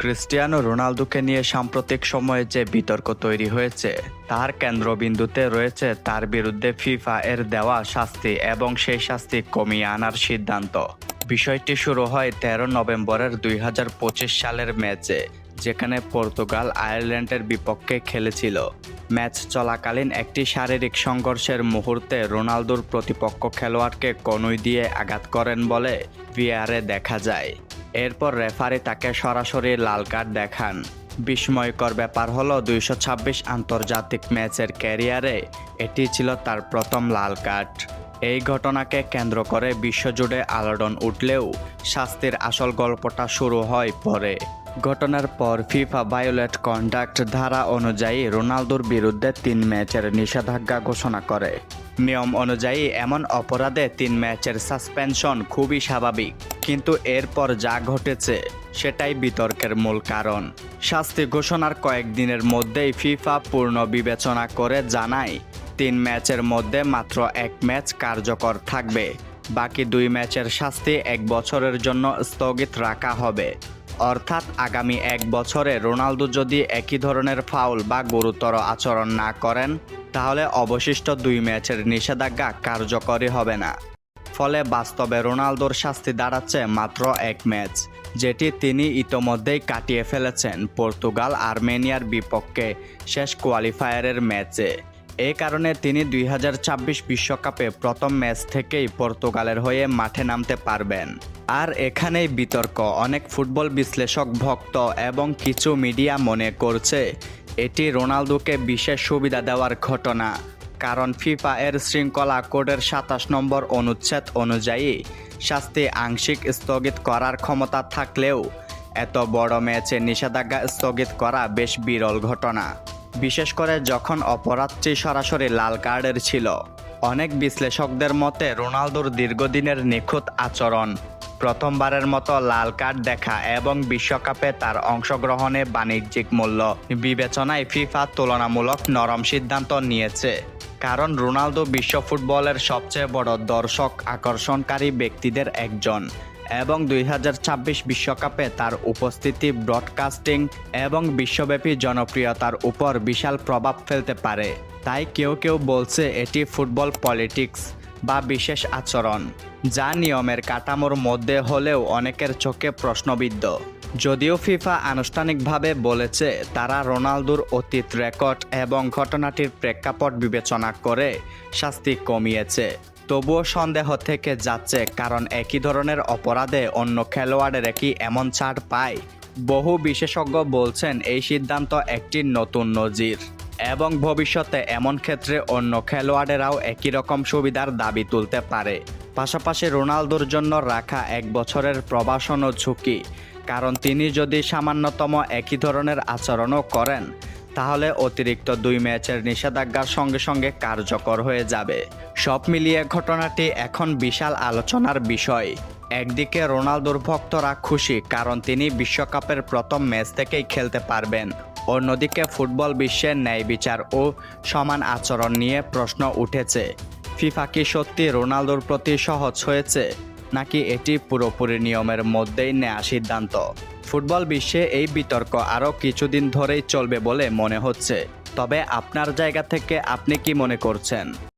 Cristiano রোনালদোকে নিয়ে সাম্প্রতিক সময়ে যে বিতর্ক তৈরি হয়েছে, তার কেন্দ্রবিন্দুতে রয়েছে তার বিরুদ্ধে ফিফা এর দেওয়া শাস্তি এবং সেই শাস্তি কমিয়ে আনার সিদ্ধান্ত। বিষয়টি শুরু হয় তেরো নভেম্বরের দুই হাজার পঁচিশ সালের ম্যাচে, যেখানে পর্তুগাল আয়ারল্যান্ডের বিপক্ষে খেলেছিল। ম্যাচ চলাকালীন একটি শারীরিক সংঘর্ষের মুহূর্তে রোনালদোর প্রতিপক্ষ খেলোয়াড়কে কনুই দিয়ে আঘাত করেন বলে ভিআরে দেখা যায়। এরপর রেফারি তাকে সরাসরি লাল কার্ড দেখান। বিস্ময়কর ব্যাপার হলো দুইশো ছাব্বিশ আন্তর্জাতিক ম্যাচের ক্যারিয়ারে এটি ছিল তার প্রথম লাল কার্ড। এই ঘটনাকে কেন্দ্র করে বিশ্বজুড়ে আলোড়ন উঠলেও শাস্তির আসল গল্পটা শুরু হয় পরে। ঘটনার পর ফিফা ভায়োলেট কন্ডাক্ট ধারা অনুযায়ী রোনালদোর বিরুদ্ধে তিন ম্যাচের নিষেধাজ্ঞা ঘোষণা করে। নিয়ম অনুযায়ী এমন অপরাধে তিন ম্যাচের সাসপেনশন খুবই স্বাভাবিক, কিন্তু এরপর যা ঘটেছে সেটাই বিতর্কের মূল কারণ। শাস্তি ঘোষণার কয়েকদিনের মধ্যেই ফিফা পূর্ণ বিবেচনা করে জানায়, তিন ম্যাচের মধ্যে মাত্র এক ম্যাচ কার্যকর থাকবে, বাকি দুই ম্যাচের শাস্তি এক বছরের জন্য স্থগিত রাখা হবে। অর্থাৎ আগামী এক বছরে রোনালদো যদি একই ধরনের ফাউল বা গুরুতর আচরণ না করেন, তাহলে অবশিষ্ট দুই ম্যাচের নিষেধাজ্ঞা কার্যকরী হবে না। ফলে বাস্তবে রোনালদোর শাস্তি দাঁড়াচ্ছে মাত্র এক ম্যাচ, যেটি তিনি ইতোমধ্যেই কাটিয়ে ফেলেছেন পর্তুগাল আর্মেনিয়ার বিপক্ষে শেষ কোয়ালিফায়ারের ম্যাচে। এই কারণে তিনি দুই বিশ্বকাপে প্রথম ম্যাচ থেকেই পর্তুগালের হয়ে মাঠে নামতে পারবেন। আর এখানেই বিতর্ক, অনেক ফুটবল বিশ্লেষক ভক্ত এবং কিছু মিডিয়া মনে করছে, এটি রোনালদোকে বিশেষ সুবিধা দেওয়ার ঘটনা। কারণ ফিফা এর শৃঙ্খলা কোডের সাতাশ নম্বর অনুচ্ছেদ অনুযায়ী, শাস্তি আংশিক স্থগিত করার ক্ষমতা থাকলেও, এত বড় ম্যাচে নিষেধাজ্ঞা স্থগিত করা বেশ বিরল ঘটনা। বিশেষ করে যখন অপরাধটি সরাসরি লাল কার্ডের ছিল। অনেক বিশ্লেষকদের মতে রোনালদোর দীর্ঘদিনের নিখুঁত আচরণ, প্রথমবারের মতো লাল কার্ড দেখা এবং বিশ্বকাপে তার অংশগ্রহণে বাণিজ্যিক মূল্য বিবেচনায় ফিফা তুলনামূলক নরম সিদ্ধান্ত নিয়েছে। কারণ রোনালদো বিশ্ব ফুটবলের সবচেয়ে বড় দর্শক আকর্ষণকারী ব্যক্তিদের একজন এবং দুই বিশ্বকাপে তার উপস্থিতি, ব্রডকাস্টিং এবং বিশ্বব্যাপী জনপ্রিয়তার উপর বিশাল প্রভাব ফেলতে পারে। তাই কেউ কেউ বলছে এটি ফুটবল পলিটিক্স বা বিশেষ আচরণ, যা নিয়মের কাঠামোর মধ্যে হলেও অনেকের চোখে প্রশ্নবিদ্ধ। যদিও ফিফা আনুষ্ঠানিকভাবে বলেছে, তারা রোনালদোর অতীত রেকর্ড এবং ঘটনাটির প্রেক্ষাপট বিবেচনা করে শাস্তি কমিয়েছে। তবুও সন্দেহ থেকে যাচ্ছে, কারণ একই ধরনের অপরাধে অন্য খেলোয়াড়েরা কি এমন ছাড় পায়। বহু বিশেষজ্ঞ বলছেন, এই সিদ্ধান্ত একটি নতুন নজির এবং ভবিষ্যতে এমন ক্ষেত্রে অন্য খেলোয়াড়েরাও একই রকম সুবিধার দাবি তুলতে পারে। পাশাপাশি রোনালদোর জন্য রাখা এক বছরের প্রবাসন ও ঝুঁকি কারণ তিনি যদি সামান্যতম একই ধরনের আচরণও করেন, তাহলে অতিরিক্ত দুই ম্যাচের নিষেধাজ্ঞার সঙ্গে সঙ্গে কার্যকর হয়ে যাবে। সব মিলিয়ে ঘটনাটি এখন বিশাল আলোচনার বিষয়। একদিকে রোনালদোর ভক্তরা খুশি কারণ তিনি বিশ্বকাপের প্রথম ম্যাচ থেকেই খেলতে পারবেন। অন্যদিকে ফুটবল বিশ্বের ন্যায় বিচার ও সমান আচরণ নিয়ে প্রশ্ন উঠেছে। ফিফা কি সত্যি রোনালদোর প্রতি সহজ হয়েছে? নাকি এটি পুরোপুরি নিয়মের মধ্যেই নেওয়া সিদ্ধান্ত? ফুটবল বিশ্বে এই বিতর্ক আরও কিছুদিন ধরেই চলবে বলে মনে হচ্ছে। তবে আপনার জায়গা থেকে আপনি কি মনে করছেন?